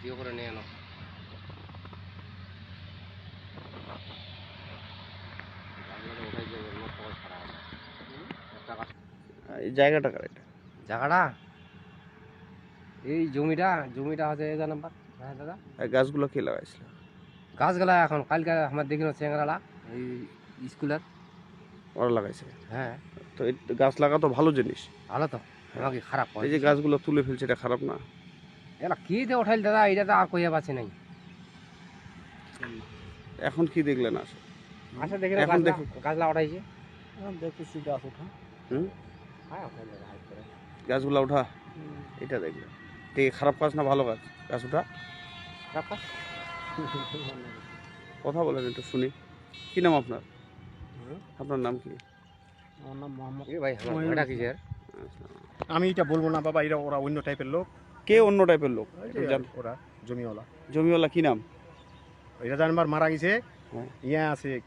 Video করে নিয়ে এই জায়গাটা কার এটা জায়গাটা এই জমিটা জমিটা আছে এই নাম্বার হ্যাঁ দাদা এই গাছগুলো কে লাগাইছিল গাছগুলা এখন কালকে আমার দেখিল চেংরালা এই স্কুলের ওরা লাগাইছে হ্যাঁ তো গাছ লাগা তো ভালো জিনিস। ভালো তো। আমাকে খারাপ? করে এই যে গাছগুলো তুলে ফেলছে এটা খারাপ না। এলা কি দিয়ে উঠাইল দাদা এটা তো আর কইয়া পাচ্ছি নাই। এখন কি দেখলেন আসে আচ্ছা দেখি এখন গাছলা দেখো। গাছলা উঠাইছে। দেখতেছি গাছ ওঠা। হুম? হ্যাঁ। গাছগুলো ওঠা? এটা দেখলেন। ঠিক খারাপ কাজ না ভালো কাজ? গাছ ওঠা? খারাপ কাজ? কথা বলেন একটু শুনি। কি নাম আপনার? আপনার নাম কি? আমার নাম মোহাম্মদ ভাই আমার ময়ূর। আমি এটা বলব না বাবা এরা ওরা অন্য টাইপের লোক। কে অন্য টাইপের লোক? একটু জান ওরা জমিওয়ালা। জমিওয়ালা কি নাম? এরা জানবার মারা গেছে। হ্যাঁ। ইয়া আছে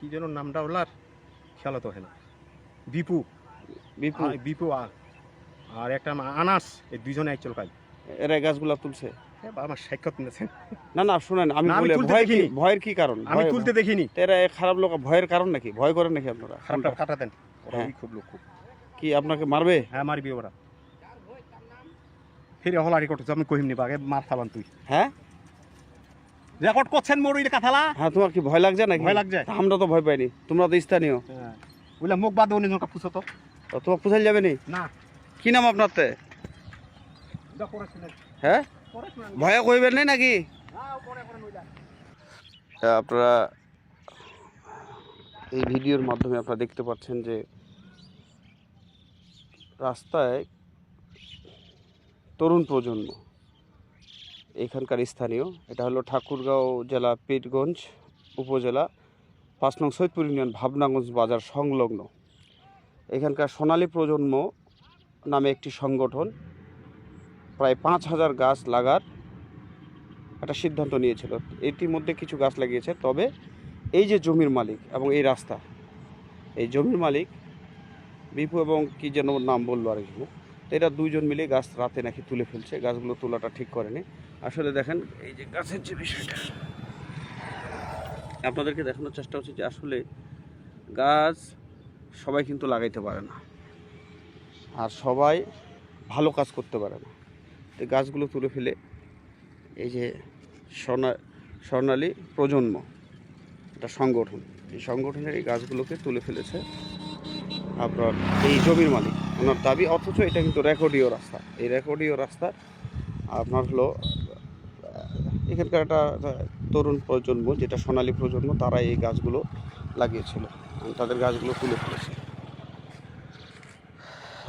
কি যেন নামটা ওলার? খেয়াল তো হেন বিপু। বিপু? আ- বিপু আর। আর একটা আনাস এই দুইজনে একচল কাজ এরা গাছগুলা তুলছে? আমার সাক্ষাৎ নিয়েছেন না না শুনেন আমি না, আমি বলে তুলতে ভয় কি দেখিনি। ভয়ের কি কারণ? আমি ভয়- তুলতে দেখিনি। তো এরা এই খারাপ লোক ভয়ের কারণ নাকি? ভয় করেন নাকি আপনারা? খারাপটা কাটা দেন। ওরা হ্যাঁ। খুব লোক খুব। কি আপনাকে মারবে? হ্যাঁ মারবি ওরা। ফিরে হলা রেকর্ড আমি কহিম নিবা আগে মার ফালান তুই। হ্যাঁ? রেকর্ড করছেন মোর ওই কথালা? হ্যাঁ তোমার কি ভয় লাগছে নাকি? ভয় লাগছে। আমরা তো ভয় পাইনি তোমরা তো স্থানীয়। হ্যাঁ। বলে মুখ বাদ উনি জনকা পুষো তো। তোমার পুষাল যাবে নি? না। কি নাম আপনার তে হ্যাঁ? ভয় কইবেন নাই নাকি? হ্যাঁ আপনারা এই ভিডিওর মাধ্যমে আপনারা দেখতে পাচ্ছেন যে রাস্তায় তরুণ প্রজন্ম। এখানকার স্থানীয়। এটা হলো ঠাকুরগাঁও জেলা পীরগঞ্জ উপজেলা, পাঁচ নং সৈয়দপুর ইউনিয়ন, ভাবনাগঞ্জ বাজার সংলগ্ন। এখানকার সোনালী প্রজন্ম নামে একটি সংগঠন। প্রায় পাঁচ হাজার গাছ লাগার একটা সিদ্ধান্ত নিয়েছিল। ইতিমধ্যে কিছু গাছ লাগিয়েছে। তবে এই যে জমির মালিক এবং এই রাস্তা, এই জমির মালিক, বিপু এবং কি যেন নাম বলল আর কি তো এরা দুইজন মিলে গাছ রাতে নাকি তুলে ফেলছে, গাছগুলো তোলাটা ঠিক করেনি। আসলে দেখেন, এই যে গাছের যে বিষয়টা, আপনাদেরকে দেখানোর চেষ্টা হচ্ছে যে আসলে গাছ সবাই কিন্তু লাগাইতে পারে না, আর সবাই ভালো কাজ করতে পারে না। তো গাছগুলো তুলে ফেলে, এই যে স্বর্ণা, স্বর্ণালী প্রজন্ম, একটা সংগঠন, এই সংগঠনের এই গাছগুলোকে তুলে ফেলেছে আপনার এই জমির মালিক। ওনার দাবি, অথচ এটা কিন্তু রেকর্ডীয় রাস্তা। এই রেকর্ডীয় রাস্তা আপনার হলো এখানকার একটা তরুণ প্রজন্ম, যেটা সোনালী প্রজন্ম তারা এই গাছগুলো লাগিয়েছিল। তাদের গাছগুলো তুলে ফেলেছে।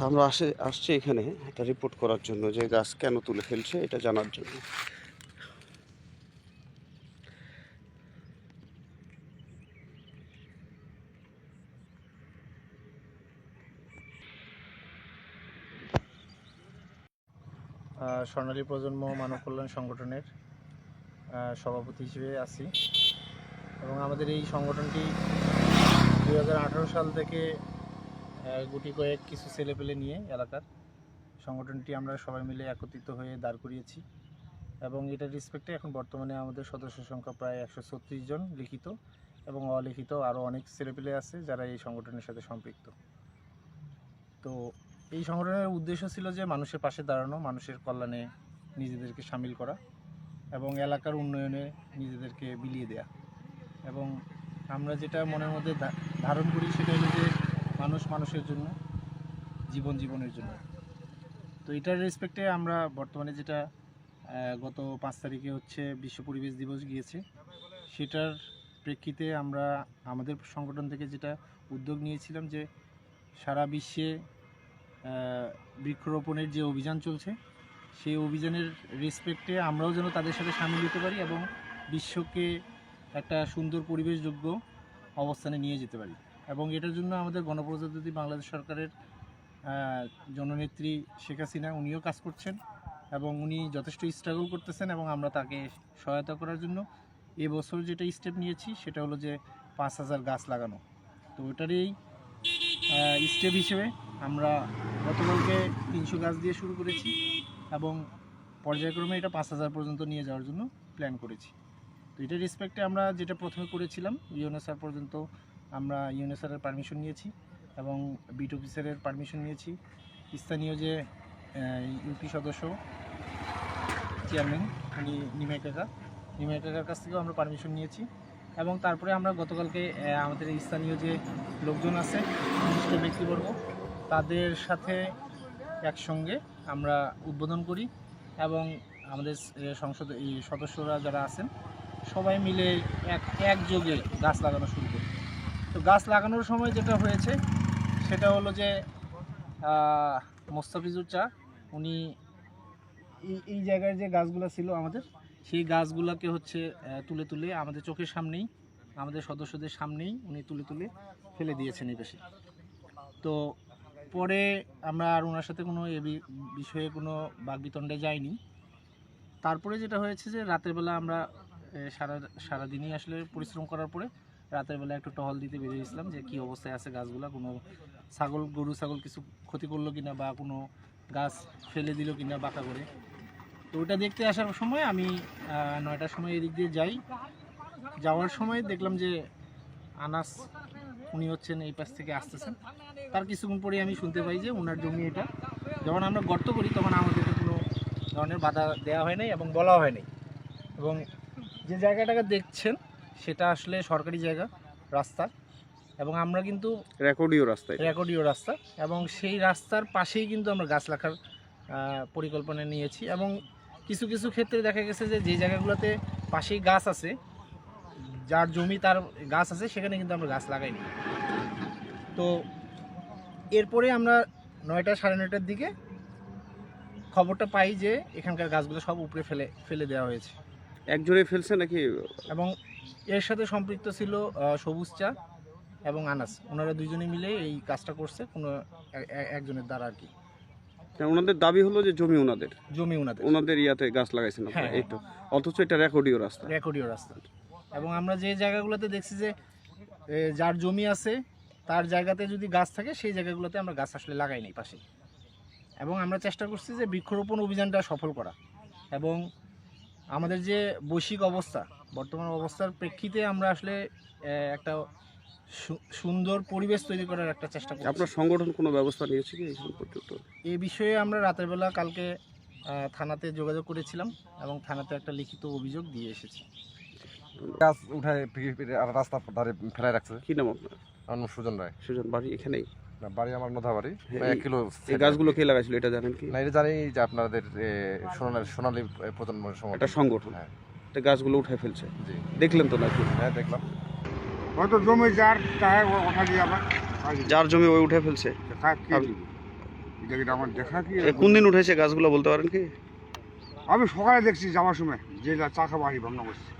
আমরা আসে, আসছি এখানে একটা রিপোর্ট করার জন্য যে গাছ কেন তুলে ফেলছে, এটা জানার জন্য। স্বর্ণালী প্রজন্ম মানব কল্যাণ সংগঠনের সভাপতি হিসেবে আছি। এবং আমাদের এই সংগঠনটি দু হাজার আঠেরো সাল থেকে গুটি কয়েক কিছু ছেলেপেলে নিয়ে এলাকার সংগঠনটি আমরা সবাই মিলে একত্রিত হয়ে দাঁড় করিয়েছি। এবং এটার রেসপেক্টে এখন বর্তমানে আমাদের সদস্য সংখ্যা প্রায় একশো ছত্রিশ জন লিখিত এবং অলিখিত আরও অনেক ছেলেপেলে আছে যারা এই সংগঠনের সাথে সম্পৃক্ত। তো এই সংগঠনের উদ্দেশ্য ছিল যে মানুষের পাশে দাঁড়ানো, মানুষের কল্যাণে নিজেদেরকে সামিল করা এবং এলাকার উন্নয়নে নিজেদেরকে বিলিয়ে দেয়া। এবং আমরা যেটা মনের মধ্যে ধারণ করি সেটা হলো যে মানুষ মানুষের জন্য, জীবন জীবনের জন্য। তো এটার রেসপেক্টে আমরা বর্তমানে যেটা গত পাঁচ তারিখে হচ্ছে বিশ্ব পরিবেশ দিবস গিয়েছে। সেটার প্রেক্ষিতে আমরা আমাদের সংগঠন থেকে যেটা উদ্যোগ নিয়েছিলাম যে সারা বিশ্বে বৃক্ষরোপণের যে অভিযান চলছে, সেই অভিযানের রেসপেক্টে আমরাও যেন তাদের সাথে সামিল হতে পারি এবং বিশ্বকে একটা সুন্দর পরিবেশযোগ্য অবস্থানে নিয়ে যেতে পারি। এবং এটার জন্য আমাদের গণপ্রজাতন্ত্রী বাংলাদেশ সরকারের জননেত্রী শেখ হাসিনা, উনিও কাজ করছেন এবং উনি যথেষ্ট স্ট্রাগল করতেছেন এবং আমরা তাকে সহায়তা করার জন্য এবছর যেটা স্টেপ নিয়েছি সেটা হলো যে পাঁচ হাজার গাছ লাগানো। তো ওটারই স্টেপ হিসেবে আমরা গতকালকে তিনশো গাছ দিয়ে শুরু করেছি এবং পর্যায়ক্রমে এটা পাঁচ হাজার পর্যন্ত নিয়ে যাওয়ার জন্য প্ল্যান করেছি। তো এটার রেসপেক্টে আমরা যেটা প্রথমে করেছিলাম ইউএনএসআর পর্যন্ত আমরা ইউএনএসআরের পারমিশন নিয়েছি এবং বিট অফিসারের পারমিশন নিয়েছি। স্থানীয় যে ইউপি সদস্য চেয়ারম্যান উনি নিমাই কাকা। নিমাই কাকার কাছ থেকেও আমরা পারমিশন নিয়েছি এবং তারপরে আমরা গতকালকে আমাদের স্থানীয় যে লোকজন আছে, বিশিষ্ট ব্যক্তিবর্গ তাদের সাথে একসঙ্গে আমরা উদ্বোধন করি এবং আমাদের সংসদ সদস্যরা যারা আছেন, সবাই মিলে এক, একযোগে গাছ লাগানো শুরু করি। তো গাছ লাগানোর সময় যেটা হয়েছে, সেটা হলো যে মোস্তাফিজুর চা, উনি এই এই জায়গায় যে গাছগুলো ছিল আমাদের, সেই গাছগুলোকে হচ্ছে তুলে তুলে আমাদের চোখের সামনেই, আমাদের সদস্যদের সামনেই উনি তুলে তুলে ফেলে দিয়েছেন এই পাশে। তো পরে আমরা আর ওনার সাথে কোনো এ বিষয়ে কোনো বাগবিতণ্ডে যাইনি। তারপরে যেটা হয়েছে যে রাতের বেলা আমরা সারা, সারাদিনই আসলে পরিশ্রম করার পরে রাতের বেলা একটু টহল দিতে বেরিয়েছিলাম যে কি অবস্থায় আছে গাছগুলো, কোনো ছাগল, গরু, ছাগল কিছু ক্ষতি করল কিনা বা কোনো গাছ ফেলে দিল কিনা বাঁকা করে। তো ওটা দেখতে আসার সময় আমি নয়টার সময় এদিক দিয়ে যাই। যাওয়ার সময় দেখলাম যে আনাস, উনি হচ্ছেন এই পাশ থেকে আসতেছেন। তার কিছুক্ষণ পরে আমি শুনতে পাই যে ওনার জমি এটা। যখন আমরা গর্ত করি তখন আমাদেরকে কোনো ধরনের বাধা দেওয়া হয় নাই এবং বলা হয় নাই। এবং যে জায়গাটাকে দেখছেন সেটা আসলে সরকারি জায়গা রাস্তা। এবং আমরা কিন্তু রেকর্ডিও রাস্তায়। রেকর্ডিও রাস্তা। এবং সেই রাস্তার পাশেই কিন্তু আমরা গাছ রাখার পরিকল্পনা নিয়েছি। এবং কিছু কিছু ক্ষেত্রে দেখা গেছে যে যে জায়গাগুলোতে পাশেই গাছ আছে যার জমি তার গাছ আছে সেখানে কিন্তু আমরা গাছ লাগাইনি। তো এরপরে আমরা নয়টা সাড়ে নয়টার দিকে খবরটা পাই যে এখানকার গাছগুলো সব উপরে ফেলে ফেলে দেওয়া হয়েছে। একজনে ফেলছে নাকি? এবং এর সাথে সম্পৃক্ত ছিল সবুজ চা এবং আনাস। ওনারা দুজনে মিলে এই কাজটা করছে কোনো একজনের দ্বারা আর কি। ওনাদের দাবি হলো যে জমি ওনাদের? জমি ওনাদের। ওনাদের ইয়াতে গাছ লাগাইছেন হ্যাঁ, এই তো। অথচ এটা রেকর্ডিও রাস্তা। রেকর্ডিও রাস্তা। এবং আমরা যে জায়গাগুলোতে দেখছি যে যার জমি আছে তার জায়গাতে যদি গাছ থাকে সেই জায়গাগুলোতে আমরা গাছ আসলে লাগাই নাই পাশে। এবং আমরা চেষ্টা করছি যে বৃক্ষরোপণ অভিযানটা সফল করা। এবং আমাদের যে বৈশ্বিক অবস্থা বর্তমান অবস্থার প্রেক্ষিতে আমরা আসলে একটা সু- সুন্দর পরিবেশ তৈরি করার একটা চেষ্টা করছি। আপনার সংগঠন কোনো ব্যবস্থা নিয়েছে কি এই বিষয়ে আমরা রাতের বেলা কালকে থানাতে যোগাযোগ করেছিলাম এবং থানাতে একটা লিখিত অভিযোগ দিয়ে এসেছি। গাছ উঠায় আর রাস্তার ধারে ফেলায় রাখছে। কি নাম আপনার? আমার সুজন রায়। সুজন বাড়ি এখানেই? না, বাড়ি আমার নোধা বাড়ি হ্যাঁ, এক এই- কিলো এই গাছগুলো কে লাগাইছিল এটা জানেন কি? না এটা জানি যে আপনাদের সোনালী সোনালী প্রজন্মের সময় একটা সংগঠন। হ্যাঁ। এটা গাছগুলো উঠে ফেলছে। জি। দেখলেন তো নাকি? হ্যাঁ দেখলাম। হয়তো জমি যার তাই ওঠা দিয়ে আবার যার জমি ওই উঠে ফেলছে। দেখা কি? আমার দেখা কি? কোন দিন উঠেছে গাছগুলো বলতে পারেন কি? আমি সকালে দেখছি যাওয়ার সময় যে চা খাবার ভাবনা করছি।